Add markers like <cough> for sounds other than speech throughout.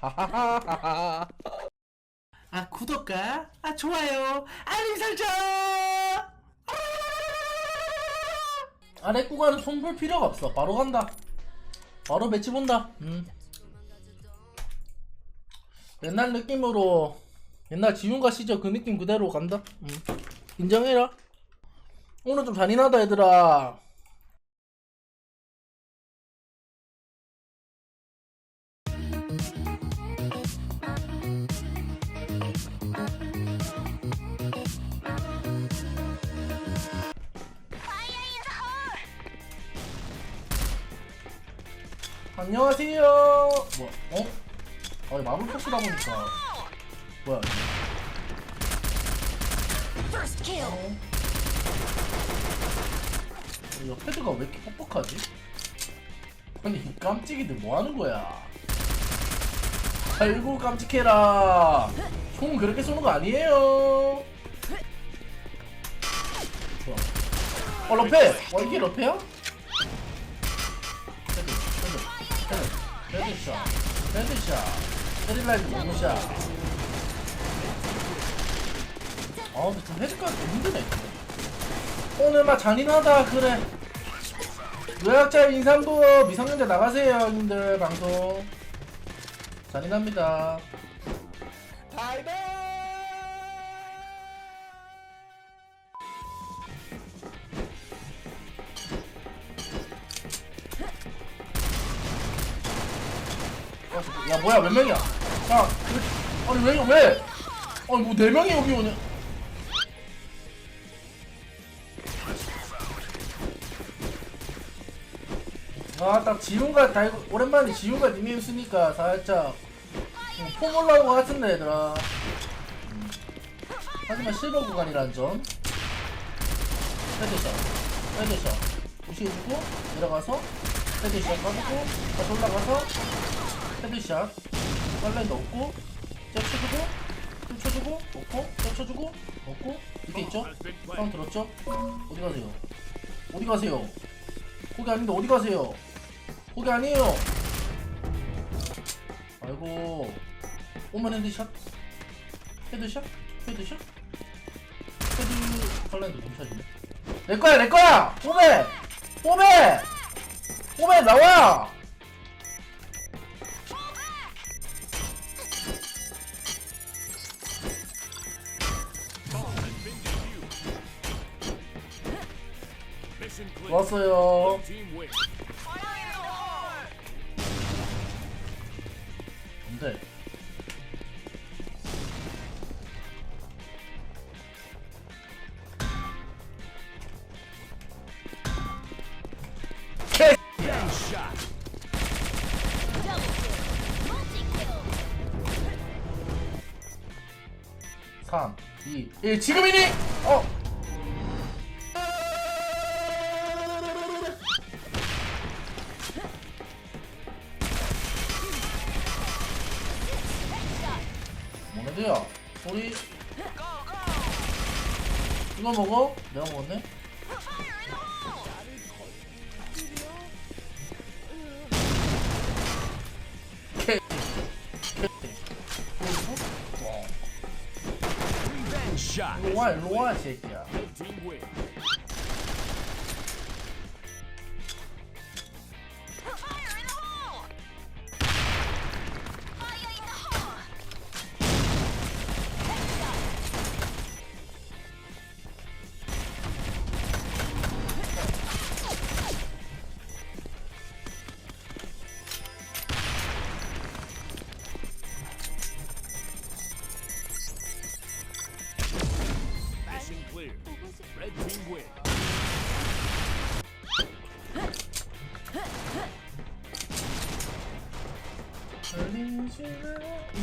하하하하하. <laughs> 아 구독과 아 좋아요 알림 설정. 아래 구간은 손 볼 필요가 없어. 바로 간다. 바로 배치 본다. 음. 옛날 느낌으로 옛날 지훈과 시절 그 느낌 그대로 간다. 음. 인정해라. 오늘 좀 잔인하다 얘들아. 안녕하세요. 뭐? 어? 아니 마블 포스다 보니까 뭐야? First kill. 어? 이거 패드가 왜 이렇게 뻑뻑하지? 아니 이 깜찍이들 뭐 하는 거야? 아이고 깜찍해라. 총 그렇게 쏘는 거 아니에요. 좋아. 어 러페. 와 이게 러페야? 헤드, 헤드, 헤드샷, 헤드샷, 헤드라이트 공샷. 아 근데 좀 헤드까지 좀 힘드네. 오늘 막 잔인하다 그래. 노약자 인상도 미성년자 나가세요 형님들 방송. 잔인합니다. 바이바이. 야 뭐야 몇 명이야? 야 그, 아니 왜 왜? 아니 뭐 네 명이 여기 오냐? 아딱 지훈가 다 오랜만에 지훈가 님이 쓰니까 살짝 음, 폼 올라온 것 같은데 얘들아 음. 하지만 실버 구간이란 점 헤드샷 헤드샷 무시해주고 내려가서 헤드샷 가지고 다시 올라가서 헤드샷 빨래 넣고 잽 쳐주고 좀 쳐주고 넣고 잽 쳐주고 넣고 이렇게 있죠? 사운 들었죠? 어디 가세요? 어디 가세요? 거기 아닌데 어디 가세요? 거기 아니에요. 아이고 오면 헤드샷 헤드샷 헤드샷 헤드 팔랜드 넘쳐지네. 내 거야 내 거야 오메 오메 오메 나와. 좋았어요. 안돼. 개. Double kill. Multi kill. 3, 2, 1 지금이니? 어. 뭐네드야? 우리 이거 먹어? 내가 먹었네? 일로 와 새끼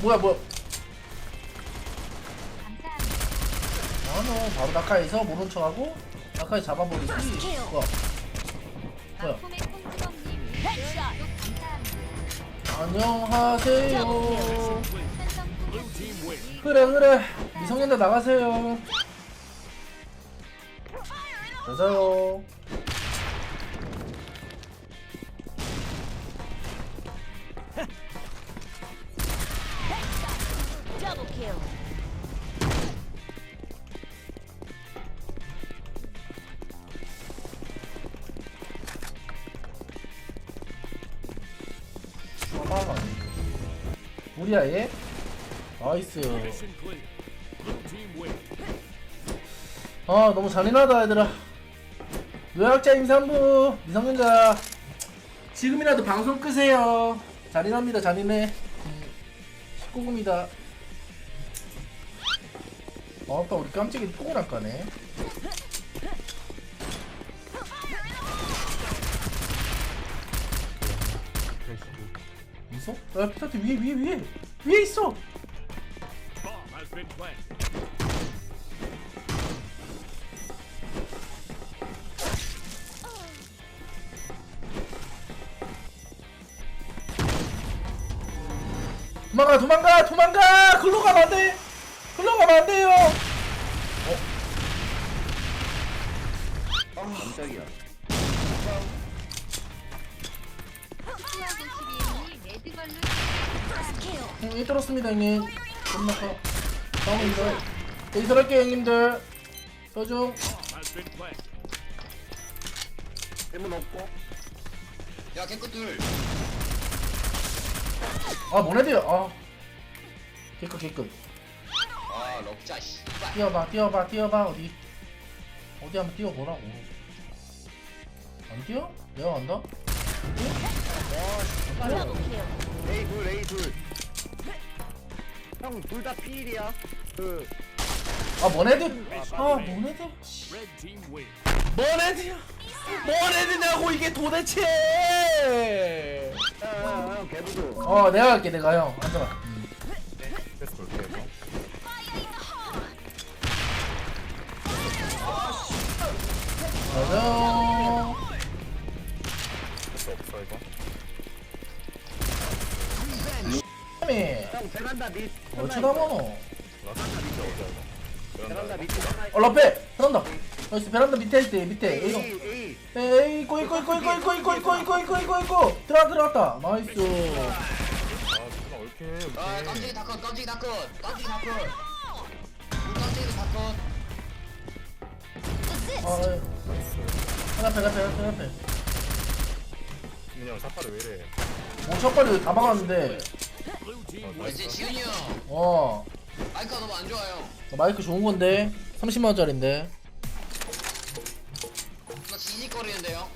뭐야 뭐야? 아노 바로 낙하에서 모른 척하고 낙하에 잡아버리지. 뭐야? 뭐야. 안녕하세요. 그래 그래. 미성년자 나가세요. 여자요 kill. 봐봐. 우리 아예 나이스. 아 너무 잔인하다 얘들아. 노약자 임산부 미성년자 지금이라도 방송 끄세요. 잔인합니다 잔인해. 음, 19금이다. 아, 아까 우리 깜짝이 폭을 안 까네. 있어? 야 피타트 위에 위에 위에 위에 있어. 도망가 도망가 도망가 글로 가면 안돼 가면 안 돼요. 깜짝이야. 형님 들었습니다 형님. 겁나서. 다음입니다 여기 들을게요 형님들. 서중. 일문 없고. 야 개끝들 아 모네드야 아. 개끝 개끝 아 럭자 씨발 뛰어봐 뛰어봐 뛰어봐 어디 어디 한번 뛰어보라고 안 뛰어? 내가 간다? Double kill. A 둘, A 둘. 형, 둘다 P1이야. 그, 아 모네드 아 win. 모네드야 모네드냐고 이게 도대체 개부도. 어 내가 갈게 내가 형 앉아 라 맞아 미 형, 베란다 밑. 뭐 쳐다보노 베란다 밑에 어 베란다 나이스 베란다 밑에 있대 밑에 A, A로 A. 에이 이거 이거 이거 이거 이거 이거 이거 이거 이거 이거 이거 들어가 들어갔다 나이스 아 깜짝이 다컷 깜짝이 다컷 깜짝이 다컷 깜짝이 다컷 아 하나 패 하나 패 그냥 사파를 왜 이래? 뭐 첫발이 다 막았는데? 아. 이제 지훈이 형? 어. 마이크가 너무 안 좋아요. 마이크 좋은 건데? 30만 원짜리인데. 나 지직거리는데요?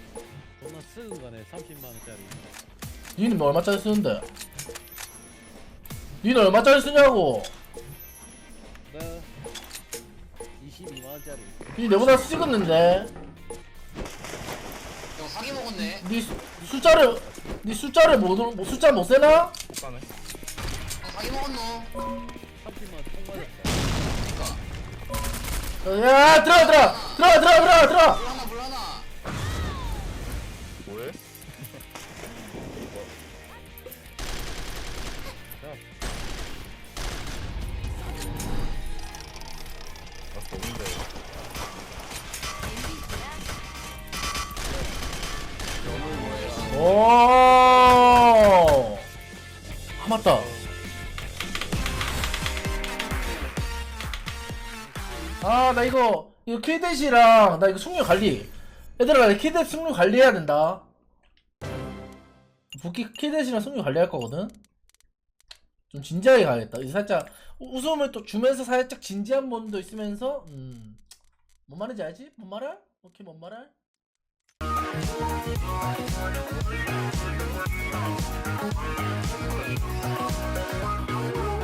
존나 쓰는 거네 30만 원짜리. 니는 뭐 얼마짜리 쓰는데? 니는 얼마짜리 쓰냐고. 나 22만 원짜리. 니 내보다 형 사기 먹었네 니 수- 숫자를 니 숫자를 못 올- 뭐 숫자 못 세나? 빠네. 형 사기 먹었노 30만 원총 맞았다. 그니까 야 들어 들어 들어 들어 들어 들어 물 맞다. 아 나 이거 이거 킬댓이랑 나 이거 승률 관리. 얘들아 나 킬댓 승률 관리해야 된다. 복귀 킬댓이랑 승률 관리할 거거든. 좀 진지하게 가야겠다. 이제 살짝 우- 웃음을 또 주면서 살짝 진지한 면도 있으면서 음. 뭔 말인지 알지? 뭔 말할? 오케이 뭔 말할? Thank you.